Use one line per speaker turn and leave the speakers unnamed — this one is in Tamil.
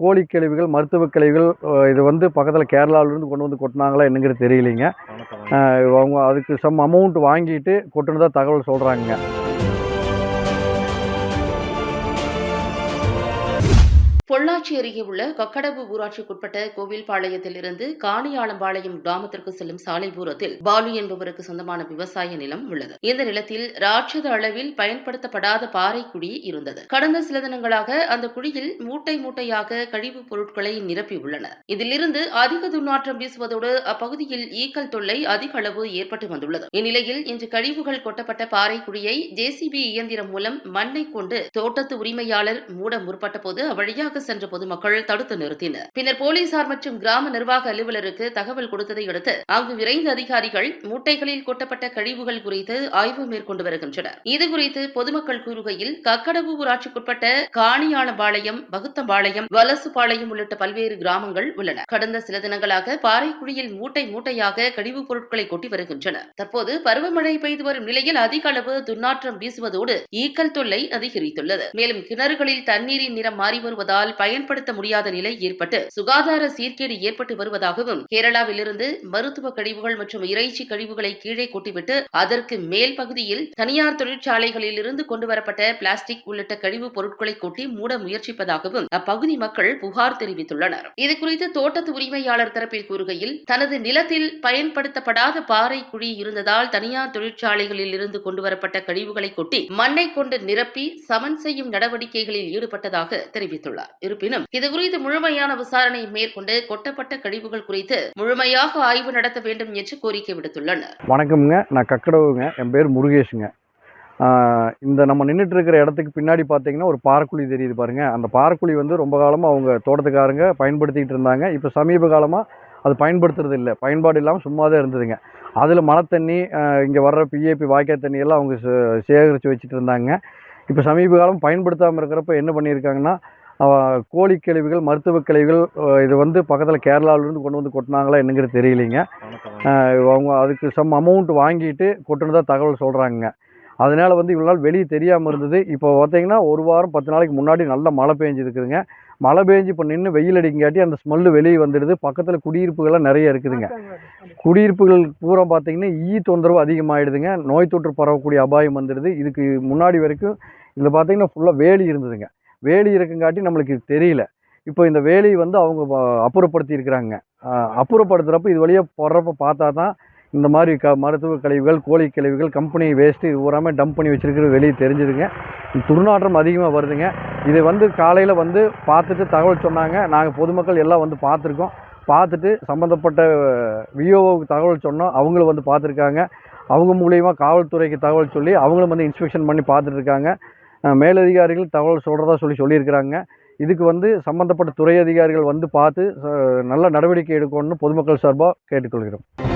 கோழி கழிவுகள் மருத்துவ கழிவுகள் இது வந்து பக்கத்தில் கேரளாவிலேருந்து கொண்டு வந்து கொட்டினாங்களா என்னங்கிறது தெரியலைங்க. அவங்க அதுக்கு சம் அமௌண்ட் வாங்கிட்டு கொட்டுனதா தகவல் சொல்கிறாங்க
பொள்ளாச்சி அருகே உள்ள கக்கடவு ஊராட்சிக்குட்பட்ட கோவில்பாளையத்திலிருந்து காணியாளம்பாளையம் கிராமத்திற்கு செல்லும் சாலை தூரத்தில் பாலு என்பவருக்கு சொந்தமான விவசாய நிலம் உள்ளது. இந்த நிலத்தில் ராட்சத அளவில் பயன்படுத்தப்படாத பாறை குழி இருந்தது. கடந்த சில தினங்களாக அந்த குழியில் மூட்டை மூட்டையாக கழிவுப் பொருட்களை நிரப்பியுள்ளனர் இதிலிருந்து அதிக துர்நாற்றம் வீசுவதோடு அப்பகுதியில் ஈக்கல் தொல்லை அதிக அளவு ஏற்பட்டு வந்துள்ளது. இந்நிலையில் இன்று கழிவுகள் கொட்டப்பட்ட பாறை குழியை ஜேசிபி இயந்திரம் மூலம் மண்ணை கொண்டு தோட்டத்து உரிமையாளர் மூட முற்பட்ட போது அவ்வழியாக சென்ற பொதுமக்கள் தடுத்து நிறுத்தினர். பின்னர் போலீசார் மற்றும் கிராம நிர்வாக அலுவலருக்கு தகவல் கொடுத்ததை அடுத்து அங்கு விரைந்த அதிகாரிகள் மூட்டைகளில் கொட்டப்பட்ட கழிவுகள் குறித்து ஆய்வு மேற்கொண்டு வருகின்றனர். இதுகுறித்து பொதுமக்கள் கூறுகையில் கக்கடவு ஊராட்சிக்குட்பட்ட காணியாளபாளையம் பகுத்தம்பாளையம் வலசுபாளையம் உள்ளிட்ட பல்வேறு கிராமங்கள் உள்ளன. கடந்த சில தினங்களாக பாறைக்குழியில் மூட்டை மூட்டையாக கழிவுப் பொருட்களை கொட்டி வருகின்றனர். தற்போது பருவமழை பெய்து வரும் நிலையில் அதிக அளவு துர்நாற்றம் வீசுவதோடு ஈக்கல் தொல்லை அதிகரித்துள்ளது. மேலும் கிணறுகளில் தண்ணீரின் நிறம் மாறி வருவதால் பயன்படுத்த முடியாத நிலை ஏற்பட்டு சுகாதார சீர்கேடு ஏற்பட்டு வருவதாகவும் கேரளாவிலிருந்து மருத்துவ கழிவுகள் மற்றும் இறைச்சி கழிவுகளை கீழே கொட்டிவிட்டு அதற்கு மேல் பகுதியில் தனியார் தொழிற்சாலைகளில் இருந்து கொண்டு வரப்பட்ட பிளாஸ்டிக் உள்ளிட்ட கழிவுப் பொருட்களை கொட்டி மூட முயற்சிப்பதாகவும் அப்பகுதி மக்கள் புகார் தெரிவித்துள்ளனர். இதுகுறித்து தோட்டத்து உரிமையாளர் தரப்பில் கூறுகையில் தனது நிலத்தில் பயன்படுத்தப்படாத பாறை குழி இருந்ததால் தனியார் தொழிற்சாலைகளில் இருந்து கொண்டுவரப்பட்ட கழிவுகளை கொட்டி மண்ணை கொண்டு நிரப்பி சமன் செய்யும் நடவடிக்கைகளில் ஈடுபட்டதாக தெரிவித்துள்ளார். இருப்பினும் இதுகுறித்து முழுமையான விசாரணை மேற்கொண்டு கொட்டப்பட்ட கழிவுகள் குறித்து முழுமையாக ஆய்வு நடத்த வேண்டும் என்று கோரிக்கை விடுத்துள்ளனர்.
வணக்கம்ங்க. நான் கக்கடவுங்க. என் பேர் முருகேஷுங்க. இந்த நம்ம நின்றுட்டு இருக்கிற இடத்துக்கு பின்னாடி பார்த்தீங்கன்னா ஒரு பாறைக்குழி தெரியுது பாருங்க. அந்த பாரக்குழி வந்து ரொம்ப காலமாக அவங்க தோட்டத்துக்காரங்க பயன்படுத்திக்கிட்டு இருந்தாங்க. இப்போ சமீப காலமாக அது பயன்படுத்துறது இல்லை. பயன்பாடு இல்லாமல் சும்மா தான் இருந்ததுங்க. அதில் மழை தண்ணி இங்கே வர்ற பிஏபி வாய்க்கால் தண்ணி எல்லாம் அவங்க சே- சேகரித்து வச்சுட்டு இருந்தாங்க. இப்போ சமீப காலம் பயன்படுத்தாமல் இருக்கிறப்ப என்ன பண்ணியிருக்காங்கன்னா கோழி கழிவுகள் மருத்துவ கழிவுகள் இது வந்து பக்கத்தில் கேரளாவிலேருந்து கொண்டு வந்து கொட்டினாங்களா என்னங்கிறது தெரியலைங்க. அவங்க அதுக்கு சம் அமௌண்ட் வாங்கிட்டு கொட்டுனதா தகவல் சொல்கிறாங்க அதனால வந்து இவ்வளோ நாள் வெளியே தெரியாமல் இருந்தது. இப்போ பார்த்தீங்கன்னா ஒரு வாரம் பத்து நாளைக்கு முன்னாடி நல்ல மழை பெஞ்சிருக்குதுங்க. மழை பெஞ்சு இப்போ நின்று வெயில் அடிக்கங்காட்டி அந்த ஸ்மெல்லு வெளியே வந்துடுது. பக்கத்தில் குடியிருப்புகள்லாம் நிறைய இருக்குதுங்க. குடியிருப்புகள் பூரா பார்த்தீங்கன்னா ஈ தொந்தரவு அதிகமாகிடுதுங்க நோய் தொற்று பரவக்கூடிய அபாயம் வந்துடுது. இதுக்கு முன்னாடி வரைக்கும் இதில் பார்த்தீங்கன்னா ஃபுல்லாக வேலி இருந்ததுங்க. வேலி இருக்குங்காட்டி நம்மளுக்கு தெரியல. இப்போ இந்த வேலியை வந்து அவங்க அப்புறப்படுத்தி இருக்கிறாங்க அப்புறப்படுத்துகிறப்ப இது வழியாக போடுறப்ப பார்த்தா தான் இந்த மாதிரி க மருத்துவ கழிவுகள் கோழி கழிவுகள் கம்பெனி வேஸ்ட்டு இது பூராமே டம்ப் பண்ணி வச்சிருக்கிறது வெளியே தெரிஞ்சுதுங்க. துர்நாற்றம் அதிகமாக வருதுங்க. இதை வந்து காலையில் வந்து பார்த்துட்டு தகவல் சொன்னாங்க. நாங்கள் பொதுமக்கள் எல்லாம் வந்து பார்த்துருக்கோம். பார்த்துட்டு சம்மந்தப்பட்ட விஓவுக்கு தகவல் சொன்னோம். அவங்களும் வந்து பார்த்துருக்காங்க. அவங்க மூலியமாக காவல்துறைக்கு தகவல் சொல்லி அவங்களும் வந்து இன்ஸ்பெக்ஷன் பண்ணி பார்த்துட்ருக்காங்க மேலதிகாரிகள் தகவல் சொல்கிறதா சொல்லி சொல்லியிருக்கிறாங்க. இதுக்கு வந்து சம்மந்தப்பட்ட துறை அதிகாரிகள் வந்து பார்த்து நல்ல நடவடிக்கை எடுக்கணும்னு பொதுமக்கள் சார்பாக கேட்டுக்கொள்கிறோம்.